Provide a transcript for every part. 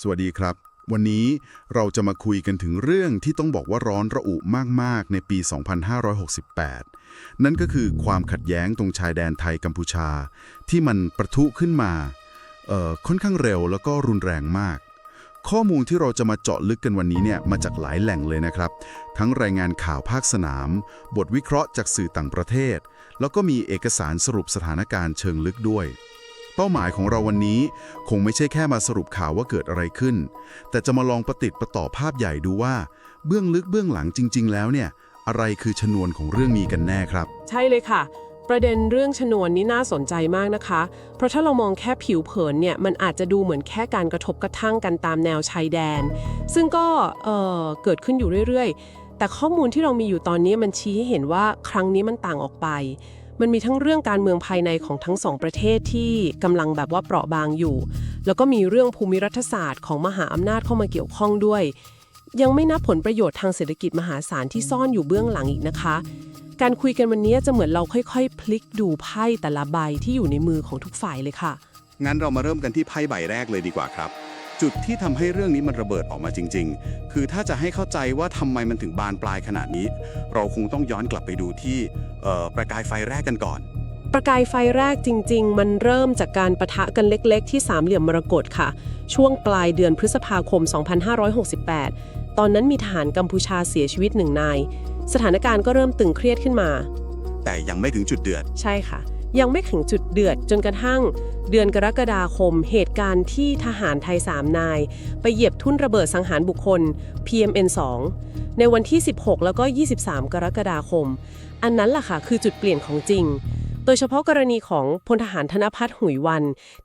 สวัสดีครับ วันนี้เราจะมาคุยกันถึงเรื่องที่ต้องบอกว่าร้อนระอุมาก ๆ ในปี 2568 นั่นก็คือความขัดแย้งตรงชายแดนไทยกัมพูชา ที่มันประทุขึ้นมาค่อนข้างเร็วแล้วก็รุนแรงมาก ข้อมูลที่เราจะมาเจาะลึกกันวันนี้เนี่ยมาจากหลายแหล่งเลยนะครับ ทั้งรายงานข่าวภาคสนาม บทวิเคราะห์จากสื่อต่างประเทศ แล้วก็มีเอกสารสรุปสถานการณ์เชิงลึกด้วย เป้าหมายของเราวันนี้คงไม่ใช่แค่มาสรุปข่าวว่าเกิดอะไรขึ้น แต่จะมาลองประติดประต่อภาพใหญ่ดูว่า เบื้องลึกเบื้องหลังจริง ๆ แล้วเนี่ย อะไรคือชนวนของเรื่องนี้กันแน่ครับ ใช่เลยค่ะ ประเด็นเรื่องชนวนนี้น่าสนใจมากนะคะ เพราะถ้าเรามองแค่ผิวเผินเนี่ยมันอาจจะดูเหมือนแค่การกระทบกระทั่งกันตามแนวชายแดน ซึ่งก็เเกิดขึ้นอยู่เรื่อยๆ แต่ข้อมูลที่เรามีอยู่ตอนนี้มันชี้ให้เห็นว่าครั้งนี้มันต่างออกไป มันมีทั้งเรื่องการเมืองภายในของทั้งสองประเทศที่กำลังแบบว่าเปราะบางอยู่ แล้วก็มีเรื่องภูมิรัฐศาสตร์ของมหาอำนาจเข้ามาเกี่ยวข้องด้วย ยังไม่นับผลประโยชน์ทางเศรษฐกิจมหาศาลที่ซ่อนอยู่เบื้องหลังอีกนะคะ การคุยกันวันนี้จะเหมือนเราค่อยๆ พลิกดูไพ่แต่ละใบที่อยู่ในมือของทุกฝ่ายเลยค่ะ งั้นเรามาเริ่มกันที่ไพ่ใบแรกเลยดีกว่าครับ จุดที่ทำให้เรื่องนี้มันระเบิดออกมาจริง ๆ คือถ้าจะให้เข้าใจว่าทำไมมันถึงบานปลายขนาดนี้ เราคงต้องย้อนกลับไปดูที่เอ่อประกายไฟแรกกันก่อน ประกายไฟแรกจริง ๆ มันเริ่มจากการประทะกันเล็ก ๆ ที่สามเหลี่ยมมรกตค่ะ ช่วงปลายเดือนพฤษภาคม 2568 ตอนนั้นมีทหารกัมพูชาเสียชีวิตหนึ่งนาย สถานการณ์ก็เริ่มตึงเครียดขึ้นมา แต่ยังไม่ถึงจุดเดือด ใช่ค่ะ ยังไม่ถึงจุดเดือดจนกระทั่ง เดือนกรกฎาคม เหตุการณ์ที่ทหารไทย 3 นาย ไปเหยียบทุ่นระเบิดสังหารบุคคล PMN2 ในวันที่ 16 แล้วก็ 23 กรกฎาคม อันนั้นล่ะค่ะคือจุดเปลี่ยนของจริง โดยเฉพาะกรณีของพลทหารธนพัฒน์หุยวัน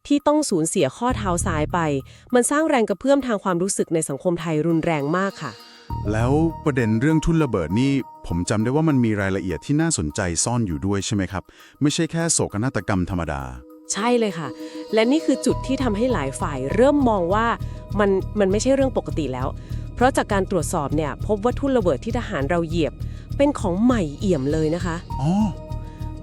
ที่ต้องสูญเสียข้อเท้าซ้ายไป มันสร้างแรงกระเพื่อมทางความรู้สึกในสังคมไทยรุนแรงมากค่ะ แล้วประเด็นเรื่องทุ่นระเบิดนี่ ผมจำได้ว่ามันมีรายละเอียดที่น่าสนใจซ่อนอยู่ด้วยใช่ไหมครับ ไม่ใช่แค่โศกนาฏกรรมธรรมดา ใช่เลยค่ะ และนี่คือจุดที่ทำให้หลายฝ่ายเริ่มมองว่ามันมันไม่ใช่เรื่องปกติแล้ว เพราะจากการตรวจสอบเนี่ยพบว่าทุ่นระเบิดที่ทหารเราเหยียบ เป็นของใหม่เอี่ยมเลยนะคะ อ๋อ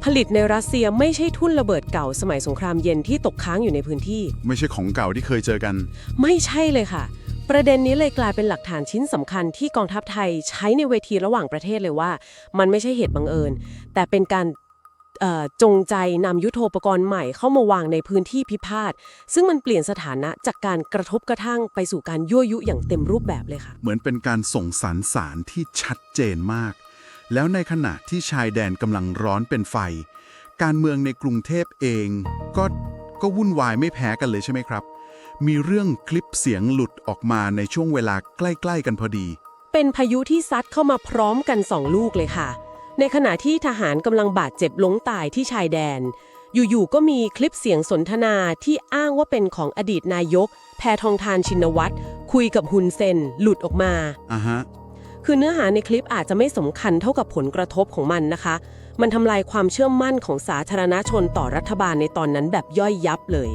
ผลิตในรัสเซียไม่ใช่ทุ่นระเบิดเก่าสมัยสงครามเย็นที่ตกค้างอยู่ในพื้นที่ ไม่ใช่ของเก่าที่เคยเจอกัน ไม่ใช่เลยค่ะ ประเด็นนี้เลยกลายเป็นหลักฐานชิ้นสำคัญที่กองทัพไทยใช้ในเวทีระหว่างประเทศเลยว่า มันไม่ใช่เหตุบังเอิญ แต่เป็นการเอ่อจงใจนำยุทโธปกรณ์ใหม่เข้ามาวางในพื้นที่พิพาท ซึ่งมันเปลี่ยนสถานะจากการกระทบกระทั่งไปสู่การยั่วยุอย่างเต็มรูปแบบเลยค่ะ เหมือนเป็นการส่งสารสารที่ชัดเจนมาก แล้วในขณะที่ชายแดนกำลังร้อนเป็นไฟ การเมืองในกรุงเทพเอง ก็ก็วุ่นวายไม่แพ้กันเลยใช่ไหมครับ มีเรื่องคลิปเสียงหลุดออกมาในช่วงเวลาใกล้ ๆ กันพอดี เป็นพายุที่ซัดเข้ามาพร้อมกันสองลูกเลยค่ะ ในขณะที่ทหารกำลังบาดเจ็บล้มตายที่ชายแดน อยู่ๆก็มีคลิปเสียงสนทนาที่อ้างว่าเป็นของอดีตนายก แพทองทานชินวัตรคุยกับฮุนเซนหลุดออกมาอะฮะคือเนื้อหาในคลิปอาจจะไม่สำคัญเท่ากับผลกระทบของมันนะคะ มันทำลายความเชื่อมั่นของสาธารณชนต่อรัฐบาลในตอนนั้นแบบย่อยยับเลย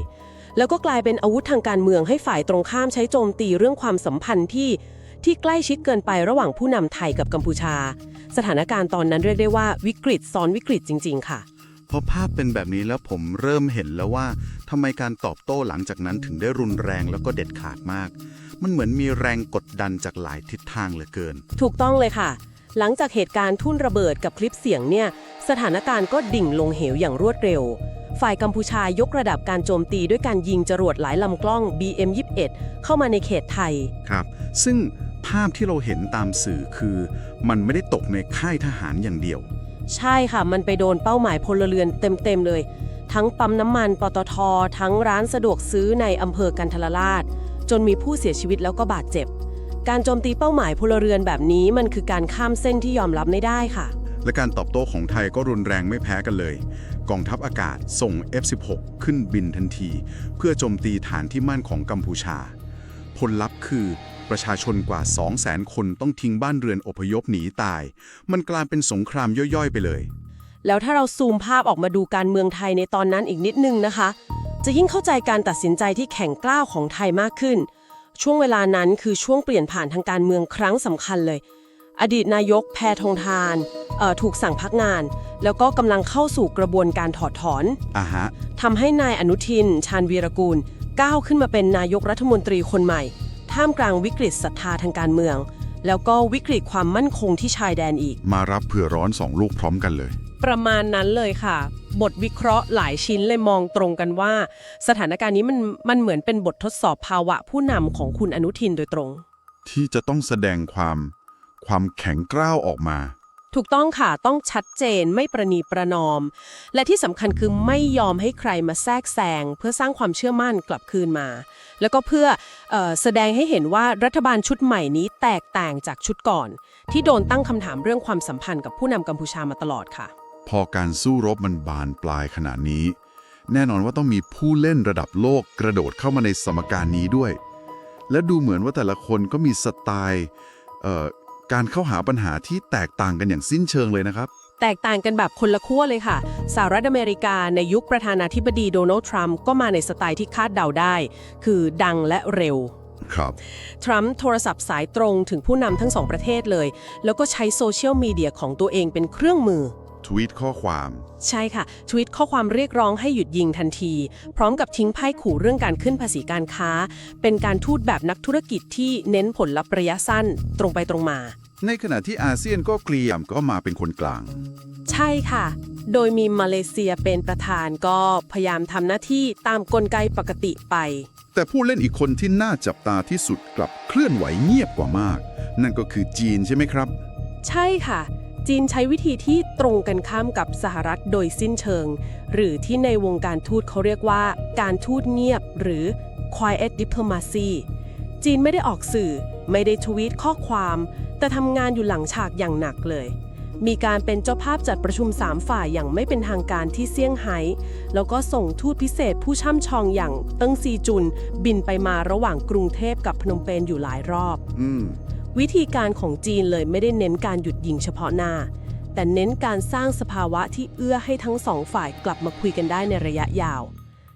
แล้วก็กลายเป็นอาวุธทางการเมืองให้ฝ่ายตรงข้ามใช้โจมตีเรื่องความสัมพันธ์ที่ที่ใกล้ชิดเกินไประหว่างผู้นำไทยกับกัมพูชา สถานการณ์ตอนนั้นเรียกได้ว่าวิกฤตซ้อนวิกฤตจริง ๆ ค่ะ พอภาพเป็นแบบนี้แล้วผมเริ่มเห็นแล้วว่าทำไมการตอบโต้หลังจากนั้นถึงได้รุนแรงแล้วก็เด็ดขาดมาก มันเหมือนมีแรงกดดันจากหลายทิศทางเหลือเกิน ถูกต้องเลยค่ะ หลังจากเหตุการณ์ทุ่นระเบิดกับคลิปเสียงเนี่ย สถานการณ์ก็ดิ่งลงเหวอย่างรวดเร็ว ฝ่ายกัมพูชายกระดับการโจมตีด้วยการยิงจรวดหลายลำกล้อง BM21 เข้ามาในเขตไทย ครับ ซึ่งภาพที่เราเห็นตามสื่อคือ มันไม่ได้ตกในค่ายทหารอย่างเดียว ใช่ค่ะ มันไปโดนเป้าหมายพลเรือนเต็ม ๆ เลย ทั้งปั๊มน้ำมันปตท ทั้งร้านสะดวกซื้อในอำเภอกันทรราช จนมีผู้เสียชีวิตแล้วก็บาดเจ็บ การโจมตีเป้าหมายพลเรือนแบบนี้มันคือการข้ามเส้นที่ยอมรับไม่ได้ค่ะ และการตอบโต้ของไทยก็รุนแรงไม่แพ้กันเลย กองทัพอากาศส่ง F-16 ขึ้นบินทันที เพื่อโจมตีฐานที่มั่นของกัมพูชา ผลลัพธ์คือประชาชนกว่า 200,000 คนต้องทิ้งบ้านเรือนอพยพหนีตาย มันกลายเป็นสงครามย่อยๆ ไปเลย แล้วถ้าเราซูมภาพออกมาดูการเมืองไทยในตอนนั้นอีกนิดนึงนะคะ จะยิ่งเข้าใจการตัดสินใจที่แข็งกล้าวของไทยมากขึ้น ช่วงเวลานั้นคือช่วงเปลี่ยนผ่านทางการเมืองครั้งสำคัญเลย อดีตนายกแพทองทาน ถูกสั่งพักงาน แล้วก็กำลังเข้าสู่กระบวนการถอดถอนอะฮะ ทำให้นายอนุทิน ชาญวีรกูล ก้าวขึ้นมาเป็นนายกรัฐมนตรีคนใหม่ ท่ามกลางวิกฤตศรัทธาทางการเมือง แล้วก็วิกฤตความมั่นคงที่ชายแดนอีก มารับเผื่อร้อนสองลูกพร้อมกันเลย ประมาณนั้นเลยค่ะ บทวิเคราะห์หลายชิ้นเลยมองตรงกันว่า สถานการณ์นี้มันมันเหมือนเป็นบททดสอบภาวะผู้นำของคุณอนุทินโดยตรง ที่จะต้องแสดงความความแข็งกร้าวออกมา ถูกต้องค่ะ ต้องชัดเจนไม่ประนีประนอม และที่สำคัญคือไม่ยอมให้ใครมาแทรกแซงเพื่อสร้างความเชื่อมั่นกลับคืนมา แล้วก็เพื่อออแสดงให้เห็นว่ารัฐบาลชุดใหม่นี้แตกต่างจากชุดก่อน ที่โดนตั้งคำถามเรื่องความสัมพันธ์กับผู้นำกัมพูชามาตลอดค่ะ พอการสู้รบมันบานปลายขนาดนี้ แน่นอนว่าต้องมีผู้เล่นระดับโลกกระโดดเข้ามาในสมการนี้ด้วย และดูเหมือนว่าแต่ละคนก็มีสไตล์ การเข้าหาปัญหาที่แตกต่างกันอย่างสิ้นเชิงเลยนะครับ แตกต่างกันแบบคนละขั้วเลยค่ะ สหรัฐอเมริกาในยุคประธานาธิบดีโดนัลด์ทรัมป์ก็มาในสไตล์ที่คาดเดาได้ คือดังและเร็วครับทรัมป์โทรศัพท์สายตรงถึงผู้นำทั้งสองประเทศเลย แล้วก็ใช้โซเชียลมีเดียของตัวเองเป็นเครื่องมือ ทวีตข้อความ ใช่ค่ะ ทวิตข้อความเรียกร้องให้หยุดยิงทันที พร้อมกับทิ้งไพ่ขู่เรื่องการขึ้นภาษีการค้า เป็นการทูตแบบนักธุรกิจที่เน้นผลลัพธ์ระยะสั้นตรงไปตรงมา ในขณะที่อาเซียนก็เกลียมก็มาเป็นคนกลาง ใช่ค่ะ โดยมีมาเลเซียเป็นประธานก็พยายามทำหน้าที่ตามกลไกปกติไป แต่ผู้เล่นอีกคนที่น่าจับตาที่สุดกลับเคลื่อนไหวเงียบกว่ามาก นั่นก็คือจีนใช่ไหมครับ ใช่ค่ะ จีนใช้วิธีที่ตรงกันข้ามกับสหรัฐโดยสิ้นเชิง หรือที่ในวงการทูตเขาเรียกว่าการทูตเงียบหรือ quiet diplomacy จีนไม่ได้ออกสื่อ ไม่ได้ทวีตข้อความ แต่ทำงานอยู่หลังฉากอย่างหนักเลย มีการเป็นเจ้าภาพจัดประชุมสามฝ่ายอย่างไม่เป็นทางการที่เซี่ยงไฮ้ แล้วก็ส่งทูตพิเศษผู้ช่ำชองอย่างเติ้งซีจุน บินไปมาระหว่างกรุงเทพกับพนมเปญอยู่หลายรอบ อืม วิธีการของจีนเลยไม่ได้เน้นการหยุดยิงเฉพาะหน้า แต่เน้นการสร้างสภาวะที่เอื้อให้ทั้งสองฝ่ายกลับมาคุยกันได้ในระยะยาว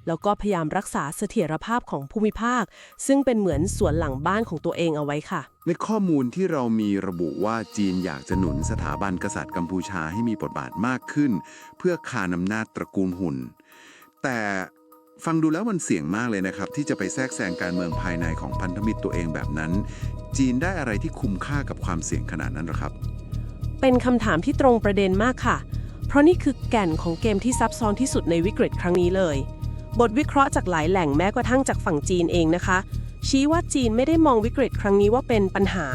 แล้วก็พยายามรักษาเสถียรภาพของภูมิภาค ซึ่งเป็นเหมือนสวนหลังบ้านของตัวเองเอาไว้ค่ะ ในข้อมูลที่เรามีระบุว่าจีนอยากจะหนุนสถาบันกษัตริย์กัมพูชาให้มีบทบาทมากขึ้น เพื่อคานอำนาจตระกูลหุ่น แต่ ฟังดูแล้วมันเสี่ยงมากเลยนะครับ ที่จะไปแทรกแซงการเมืองภายในของพันธมิตรตัวเองแบบนั้น จีนได้อะไรที่คุ้มค่ากับความเสี่ยงขนาดนั้นหรอครับ เป็นคำถามที่ตรงประเด็นมากค่ะ เพราะนี่คือแก่นของเกมที่ซับซ้อนที่สุดในวิกฤตครั้งนี้เลย บทวิเคราะห์จากหลายแหล่งแม้กระทั่งจากฝั่งจีนเองนะคะ ชี้ว่าจีนไม่ได้มองวิกฤตครั้งนี้ว่าเป็นปัญหา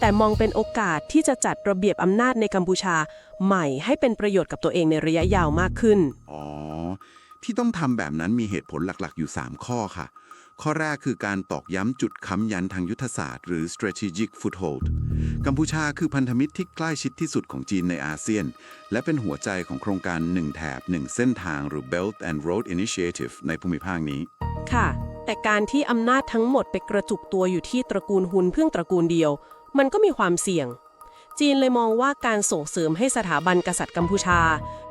แต่มองเป็นโอกาสที่จะจัดระเบียบอำนาจในกัมพูชา ใหม่ให้เป็นประโยชน์กับตัวเองในระยะยาวมากขึ้นอ๋อ ที่ต้องทำแบบนั้นมีเหตุผลหลักๆ อยู่ 3 ข้อค่ะ ข้อแรกคือการตอกย้ำจุดค้ำยันทางยุทธศาสตร์ หรือ strategic foothold กัมพูชาคือพันธมิตรที่ใกล้ชิดที่สุดของจีนในอาเซียน และเป็นหัวใจของโครงการ 1 แถบ 1 เส้นทางหรือ Belt and Road Initiative ในภูมิภาคนี้ ค่ะ แต่การที่อำนาจทั้งหมดไปกระจุกตัวอยู่ที่ตระกูลหุนเพื่องตระกูลเดียว มันก็มีความเสี่ยง จีนเลยมองว่าการส่งเสริมให้สถาบันกษัตริย์กัมพูชา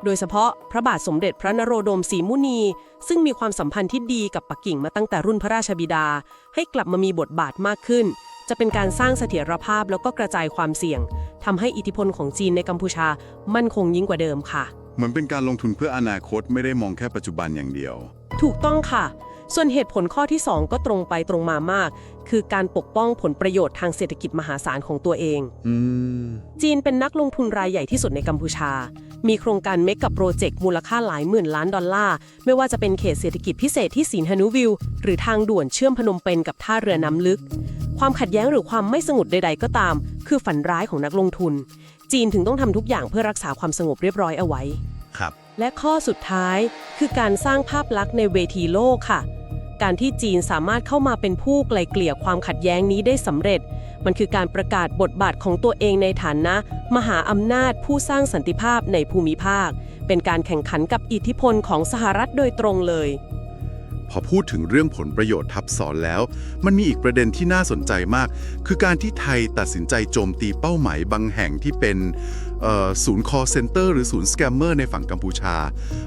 โดยเฉพาะพระบาทสมเด็จพระนโรดมศรีมุนี ซึ่งมีความสัมพันธ์ที่ดีกับปักกิ่งมาตั้งแต่รุ่นพระราชบิดา ให้กลับมามีบทบาทมากขึ้น จะเป็นการสร้างเสถียรภาพแล้วก็กระจายความเสี่ยงทำให้อิทธิพลของจีนในกัมพูชามั่นคงยิ่งกว่าเดิมค่ะ เหมือนเป็นการลงทุนเพื่ออนาคตไม่ได้มองแค่ปัจจุบันอย่างเดียว ถูกต้องค่ะ ส่วนเหตุผลข้อที่ 2 ก็ตรงไปตรงมามาก คือการปกป้องผลประโยชน์ทางเศรษฐกิจมหาศาลของตัวเองอืมจีนเป็นนักลงทุนรายใหญ่ที่สุดในกัมพูชา มีโครงการเมกกับโปรเจกต์มูลค่าหลายหมื่นล้านดอลลาร์ ไม่ว่าจะเป็นเขตเศรษฐกิจพิเศษที่สีนฮานุวิลหรือทางด่วนเชื่อมพนมเปญกับท่าเรือน้ำลึก ความขัดแย้งหรือความไม่สงบใด ๆ ก็ตาม คือฝันร้ายของนักลงทุน จีนถึงต้องทำทุกอย่างเพื่อรักษาความสงบเรียบร้อยเอาไว้ ครับ และข้อสุดท้ายคือการสร้างภาพลักษณ์ในเวทีโลกค่ะ การที่จีนสามารถเข้ามาเป็นผู้ไกลเกลี่ยความขัดแย้งนี้ได้สำเร็จ มันคือการประกาศบทบาทของตัวเองในฐานะ มหาอำนาจผู้สร้างสันติภาพในภูมิภาค เป็นการแข่งขันกับอิทธิพลของสหรัฐโดยตรงเลย พอพูดถึงเรื่องผลประโยชน์ทับซ้อนแล้ว มันมีอีกประเด็นที่น่าสนใจมาก คือการที่ไทยตัดสินใจโจมตีเป้าหมายบางแห่งที่เป็น เอ่อศูนย์ call center หรือศูนย์สแกมเมอร์ในฝั่งกัมพูชา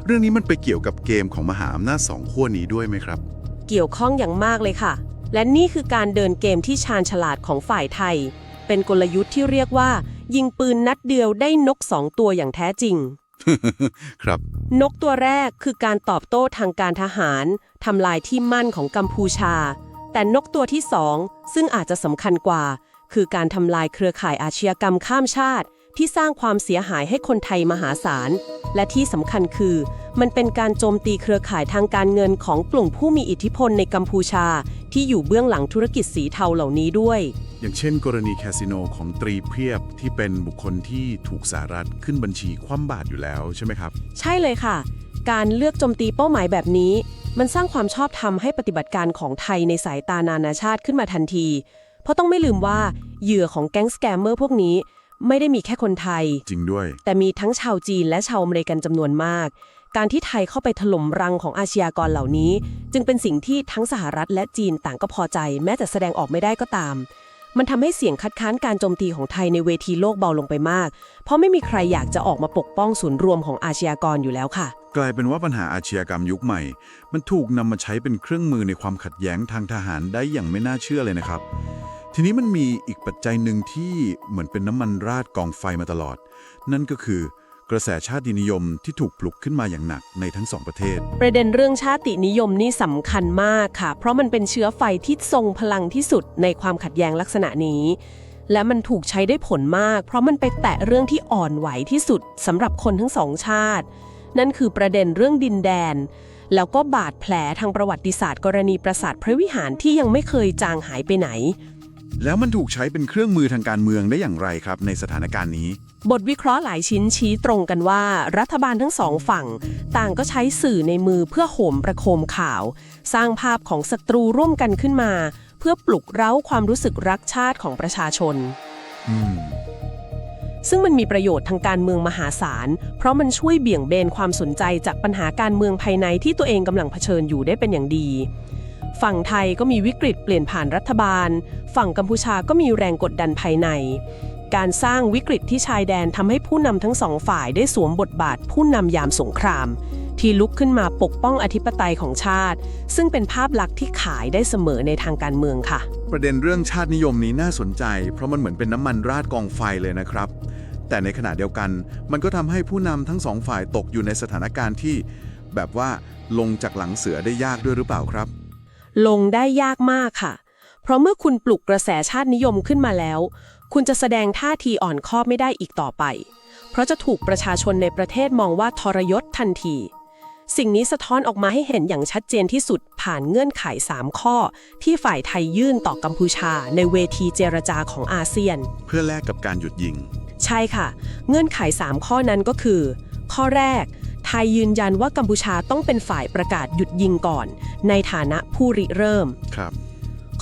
เรื่องนี้มันไปเกี่ยวกับเกมของมหาอำนาจสองขั้วนี้ด้วยไหมครับ เกี่ยวข้องอย่างมากเลยค่ะ และนี่คือการเดินเกมที่ชาญฉลาดของฝ่ายไทย เป็นกลยุทธ์ที่เรียกว่า ยิงปืนนัดเดียวได้นกสองตัวอย่างแท้จริง ครับ นกตัวแรกคือการตอบโต้ทางการทหารทำลายที่มั่นของกัมพูชา แต่นกตัวที่สองซึ่งอาจจะสำคัญกว่า คือการทำลายเครือข่ายอาชญากรรมข้ามชาติ ที่สร้างความเสียหายให้คนไทยมหาศาล และที่สำคัญคือ มันเป็นการโจมตีเครือข่ายทางการเงินของกลุ่มผู้มีอิทธิพลในกัมพูชา ที่อยู่เบื้องหลังธุรกิจสีเทาเหล่านี้ด้วย อย่างเช่น กรณีแคสิโนของตรีเพียบที่เป็นบุคคลที่ถูกสหรัฐขึ้นบัญชีคว่ำบาตรอยู่แล้วใช่ไหมครับ ใช่เลยค่ะ การเลือกโจมตีเป้าหมายแบบนี้ มันสร้างความชอบธรรมให้ปฏิบัติการของไทยในสายตานานาชาติขึ้นมาทันที เพราะต้องไม่ลืมว่าเหยื่อของแก๊งสแกมเมอร์พวกนี้ ไม่ได้มีแค่คนไทย จริงด้วย แต่มีทั้งชาวจีนและชาวอเมริกันจำนวนมาก การที่ไทยเข้าไปถล่มรังของอาชญากรเหล่านี้ จึงเป็นสิ่งที่ทั้งสหรัฐและจีนต่างก็พอใจ แม้แต่แสดงออกไม่ได้ก็ตาม มันทำให้เสียงคัดค้านการโจมตีของไทยในเวทีโลกเบาลงไปมาก เพราะไม่มีใครอยากจะออกมาปกป้องศูนย์รวมของอาชญากรอยู่แล้วค่ะ กลายเป็นว่าปัญหาอาชญากรรมยุคใหม่ มันถูกนำมาใช้เป็นเครื่องมือในความขัดแย้งทางทหารได้อย่างไม่น่าเชื่อเลยนะครับ ทีนี้มันมีอีกปัจจัยหนึ่งที่เหมือนเป็นน้ำมันราดกองไฟมาตลอด นั่นก็คือกระแสชาตินิยมที่ถูกปลุกขึ้นมาอย่างหนักในทั้งสองประเทศ ประเด็นเรื่องชาตินิยมนี่สำคัญมากค่ะ เพราะมันเป็นเชื้อไฟที่ทรงพลังที่สุดในความขัดแย้งลักษณะนี้ และมันถูกใช้ได้ผลมาก เพราะมันไปแตะเรื่องที่อ่อนไหวที่สุดสำหรับคนทั้งสองชาติ นั่นคือประเด็นเรื่องดินแดน แล้วก็บาดแผลทางประวัติศาสตร์ กรณีปราสาทพระวิหารที่ยังไม่เคยจางหายไปไหน แล้วมันถูกใช้เป็นเครื่องมือทางการเมืองได้อย่างไรครับ ในสถานการณ์นี้ บทวิเคราะห์หลายชิ้นชี้ตรงกันว่า รัฐบาลทั้งสองฝั่ง ต่างก็ใช้สื่อในมือเพื่อโหมประโคมข่าว สร้างภาพของศัตรูร่วมกันขึ้นมา เพื่อปลุกเร้าความรู้สึกรักชาติของประชาชนอืมซึ่งมันมีประโยชน์ทางการเมืองมหาศาล เพราะมันช่วยเบี่ยงเบนความสนใจจากปัญหาการเมืองภายในที่ตัวเองกำลังเผชิญอยู่ได้เป็นอย่างดี ฝั่งไทยก็มีวิกฤตเปลี่ยนผ่านรัฐบาล ฝั่งกัมพูชาก็มีแรงกดดันภายใน การสร้างวิกฤตที่ชายแดนทำให้ผู้นำทั้งสองฝ่ายได้สวมบทบาทผู้นำยามสงคราม ที่ลุกขึ้นมาปกป้องอธิปไตยของชาติ ซึ่งเป็นภาพลักษณ์ที่ขายได้เสมอในทางการเมืองค่ะ ประเด็นเรื่องชาตินิยมนี้น่าสนใจ เพราะมันเหมือนเป็นน้ำมันราดกองไฟเลยนะครับ แต่ในขณะเดียวกัน มันก็ทำให้ผู้นำทั้งสองฝ่ายตกอยู่ในสถานการณ์ที่ แบบว่าลงจากหลังเสือได้ยากด้วยหรือเปล่าครับ ลงได้ยากมากค่ะ เพราะเมื่อคุณปลุกกระแสชาตินิยมขึ้นมาแล้ว คุณจะแสดงท่าทีอ่อนข้อไม่ได้อีกต่อไป เพราะจะถูกประชาชนในประเทศมองว่าทรยศทันที สิ่งนี้สะท้อนออกมาให้เห็นอย่างชัดเจนที่สุดผ่านเงื่อนไข 3 ข้อ ที่ฝ่ายไทยยื่นต่อกัมพูชา ในเวทีเจรจาของอาเซียน เพื่อแลกกับการหยุดยิง ใช่ค่ะ เงื่อนไข 3 ข้อนั้นก็คือ ข้อแรก ไทยยืนยันว่ากัมพูชาต้องเป็นฝ่ายประกาศหยุดยิงก่อน ในฐานะผู้ริเริ่ม ครับ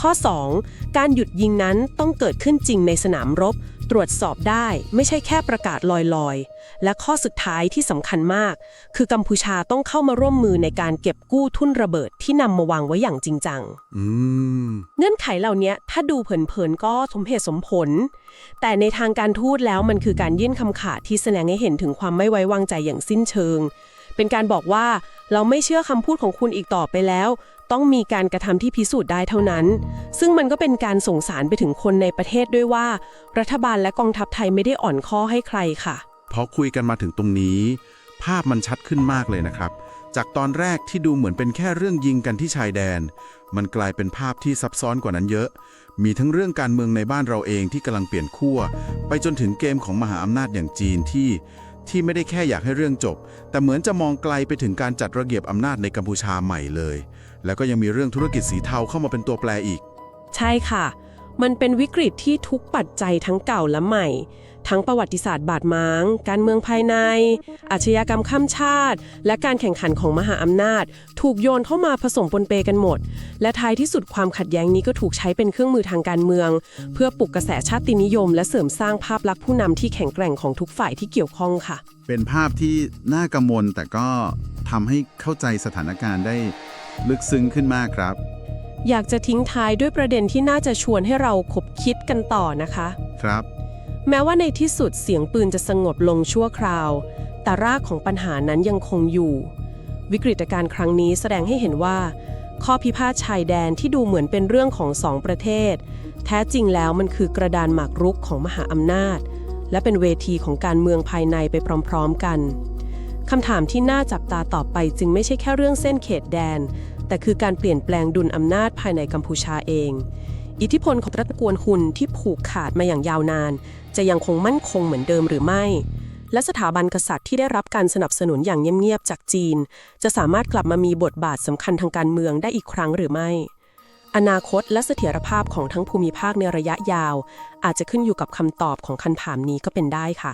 ข้อ 2 การหยุดยิงนั้นต้องเกิดขึ้นจริงในสนามรบ ตรวจสอบได้ไม่ใช่แค่ประกาศลอยๆ และข้อสุดท้ายที่สำคัญมาก คือกัมพูชาต้องเข้ามาร่วมมือในการเก็บกู้ทุ่นระเบิดที่นำมาวางไว้อย่างจริงจังอืมเงื่อนไขเหล่านี้ถ้าดูเผินๆก็สมเหตุสมผล แต่ในทางการทูตแล้วมันคือการยื่นคำขาดที่แสดงให้เห็นถึงความไม่ไว้วางใจอย่างสิ้นเชิง เป็นการบอกว่าเราไม่เชื่อคำพูดของคุณอีกต่อไปแล้ว ต้องมีการกระทำที่พิสูจน์ได้เท่านั้น ซึ่งมันก็เป็นการส่งสารไปถึงคนในประเทศด้วยว่า รัฐบาลและกองทัพไทยไม่ได้อ่อนข้อให้ใครค่ะ พอคุยกันมาถึงตรงนี้ ภาพมันชัดขึ้นมากเลยนะครับ จากตอนแรกที่ดูเหมือนเป็นแค่เรื่องยิงกันที่ชายแดน มันกลายเป็นภาพที่ซับซ้อนกว่านั้นเยอะ มีทั้งเรื่องการเมืองในบ้านเราเองที่กำลังเปลี่ยนขั้วไปจนถึงเกมของมหาอำนาจอย่างจีนที่ ที่ไม่ได้แค่อยากให้เรื่องจบ แต่เหมือนจะมองไกลไปถึงการจัดระเบียบอำนาจในกัมพูชาใหม่เลย แล้วก็ยังมีเรื่องธุรกิจสีเทาเข้ามาเป็นตัวแปรอีก ใช่ค่ะ มันเป็นวิกฤตที่ทุกปัจจัยทั้งเก่าและใหม่ ทั้งประวัติศาสตร์บาดหมาง การเมืองภายใน อาชญากรรมข้ามชาติ และการแข่งขันของมหาอำนาจ ถูกโยนเข้ามาผสมปนเปกันหมด และท้ายที่สุดความขัดแย้งนี้ก็ถูกใช้เป็นเครื่องมือทางการเมือง เพื่อปลุกกระแสชาตินิยม และเสริมสร้างภาพลักษณ์ผู้นำที่แข็งแกร่งของทุกฝ่ายที่เกี่ยวข้องค่ะ เป็นภาพที่น่ากังวลแต่ก็ทำให้เข้าใจสถานการณ์ได้ลึกซึ้งขึ้นมากครับ อยากจะทิ้งท้ายด้วยประเด็นที่น่าจะชวนให้เราคบคิดกันต่อนะคะ ครับ แม้ว่าในที่สุดเสียงปืนจะสงบลงชั่วคราว แต่รากของปัญหานั้นยังคงอยู่ วิกฤตการณ์ครั้งนี้แสดงให้เห็นว่า ข้อพิพาทชายแดนที่ดูเหมือนเป็นเรื่องของสองประเทศ แท้จริงแล้วมันคือกระดานหมากรุกของมหาอำนาจ และเป็นเวทีของการเมืองภายในไปพร้อมๆกันคำถามที่น่าจับตาต่อไปจึงไม่ใช่แค่เรื่องเส้นเขตแดน แต่คือการเปลี่ยนแปลงดุลอำนาจภายในกัมพูชาเอง อิทธิพลของรัฐกวนหุนที่ผูกขาดมาอย่างยาวนาน จะยังคงมั่นคงเหมือนเดิมหรือไม่ และสถาบันกษัตริย์ที่ได้รับการสนับสนุนอย่างเงียบๆจากจีน จะสามารถกลับมามีบทบาทสำคัญทางการเมืองได้อีกครั้งหรือไม่ อนาคตและเสถียรภาพของทั้งภูมิภาคในระยะยาว อาจจะขึ้นอยู่กับคำตอบของคันถามนี้ก็เป็นได้ค่ะ